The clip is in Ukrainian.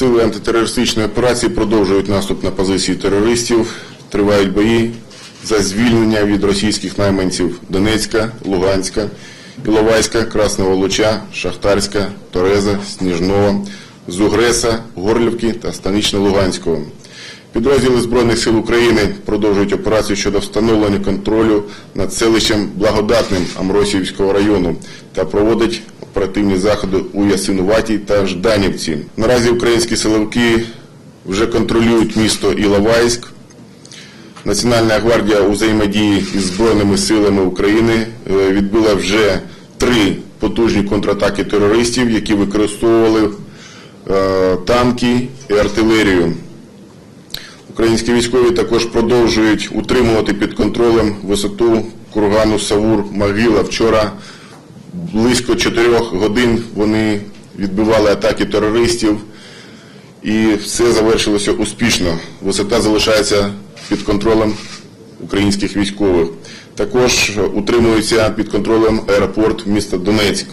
Сили антитерористичної операції продовжують наступ на позиції терористів. Тривають бої за звільнення від російських найманців Донецька, Луганська, Іловайська, Красного Луча, Шахтарська, Тореза, Сніжного, Зугреса, Горлівки та Станично-Луганського. Підрозділи Збройних сил України продовжують операцію щодо встановлення контролю над селищем Благодатним Амросіївського району та проводять оперативні заходи у Ясинуватій та Жданівці. Наразі українські силовики вже контролюють місто Іловайськ. Національна гвардія у взаємодії із Збройними силами України е, відбила вже три потужні контратаки терористів, які використовували е, танки і артилерію. Українські військові також продовжують утримувати під контролем висоту кургану Савур Могила. Вчора близько чотирьох годин вони відбивали атаки терористів і все завершилося успішно. Висота залишається під контролем українських військових. Також утримується під контролем аеропорт міста Донецьк.